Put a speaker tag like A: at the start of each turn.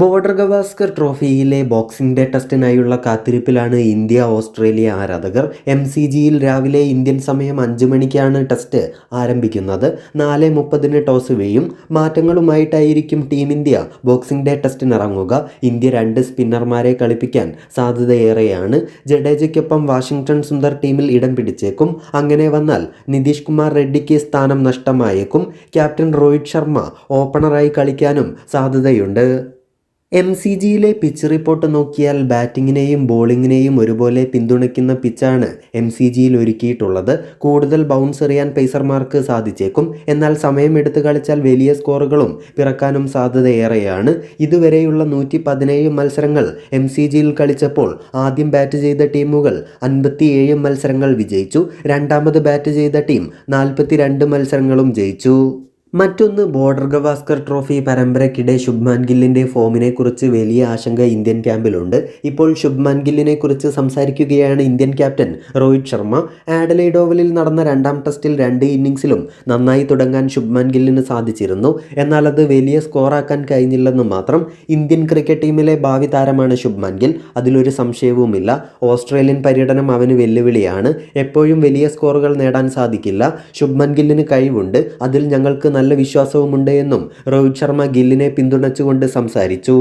A: Border Gavaskar ട്രോഫിയിലെ boxing day ടെസ്റ്റിനായുള്ള കാത്തിരിപ്പിലാണ് India Australia ആരാധകർ. എം സി ജിയിൽ രാവിലെ ഇന്ത്യൻ സമയം അഞ്ച് മണിക്കാണ് ടെസ്റ്റ് ആരംഭിക്കുന്നത്. നാല് മുപ്പതിന് ടോസ് വീഴും മാറ്റങ്ങളുമായിട്ടായിരിക്കും ടീം ഇന്ത്യ ബോക്സിംഗ് ഡേ ടെസ്റ്റിനിറങ്ങുക. ഇന്ത്യ രണ്ട് സ്പിന്നർമാരെ കളിപ്പിക്കാൻ സാധ്യതയേറെയാണ്. ജഡേജയ്ക്കൊപ്പം വാഷിംഗ്ടൺ സുന്ദർ ടീമിൽ ഇടം പിടിച്ചേക്കും. അങ്ങനെ വന്നാൽ നിതീഷ് കുമാർ റെഡ്ഡിക്ക് സ്ഥാനം നഷ്ടമായേക്കും. ക്യാപ്റ്റൻ രോഹിത് ശർമ്മ ഓപ്പണറായി കളിക്കാനും സാധ്യതയുണ്ട്. എം സി ജിയിലെ പിച്ച് റിപ്പോർട്ട് നോക്കിയാൽ ബാറ്റിങ്ങിനെയും ബോളിങ്ങിനെയും ഒരുപോലെ പിന്തുണയ്ക്കുന്ന പിച്ചാണ് എം സി ജിയിൽ ഒരുക്കിയിട്ടുള്ളത്. കൂടുതൽ ബൗൺസ് എറിയാൻ പേസർമാർക്ക് സാധിച്ചേക്കും. എന്നാൽ സമയമെടുത്ത് കളിച്ചാൽ വലിയ സ്കോറുകളും പിറക്കാനും സാധ്യതയേറെയാണ്. ഇതുവരെയുള്ള നൂറ്റി പതിനേഴ് മത്സരങ്ങൾ എം സി ജിയിൽ കളിച്ചപ്പോൾ ആദ്യം ബാറ്റ് ചെയ്ത ടീമുകൾ അൻപത്തിയേഴ് മത്സരങ്ങൾ വിജയിച്ചു. രണ്ടാമത് ബാറ്റ് ചെയ്ത ടീം നാൽപ്പത്തിരണ്ട് മത്സരങ്ങളും ജയിച്ചു. മറ്റൊന്ന് ബോർഡർ ഗവാസ്കർ ട്രോഫി പരമ്പരയ്ക്കിടെ ശുഭ്മാൻ ഗില്ലിന്റെ ഫോമിനെ കുറിച്ച് വലിയ ആശങ്ക ഇന്ത്യൻ ക്യാമ്പിലുണ്ട്. ഇപ്പോൾ ശുഭ്മാൻ ഗില്ലിനെ കുറിച്ച് സംസാരിക്കുകയാണ് Indian captain Rohit Sharma. Adelaide ഓവലിൽ നടന്ന രണ്ടാം ടെസ്റ്റിൽ രണ്ട് ഇന്നിങ്സിലും നന്നായി തുടങ്ങാൻ ശുഭ്മാൻ ഗില്ലിന് സാധിച്ചിരുന്നു. എന്നാൽ അത് വലിയ സ്കോറാക്കാൻ കഴിഞ്ഞില്ലെന്ന് മാത്രം ഇന്ത്യൻ ക്രിക്കറ്റ് ടീമിലെ ഭാവി താരമാണ് ശുഭ്മാൻ ഗിൽ. അതിലൊരു സംശയവുമില്ല. ഓസ്ട്രേലിയൻ പര്യടനം അവന് വെല്ലുവിളിയാണ്. എപ്പോഴും വലിയ സ്കോറുകൾ നേടാൻ സാധിക്കില്ല. ശുഭ്മാൻ ഗില്ലിന് കഴിവുണ്ട്. അതിൽ ഞങ്ങൾക്ക് നല്ല വിശ്വാസവുമുണ്ട് എന്നും രോഹിത് ശർമ്മ ഗില്ലിനെ പിന്തുണച്ചുകൊണ്ട് സംസാരിച്ചു.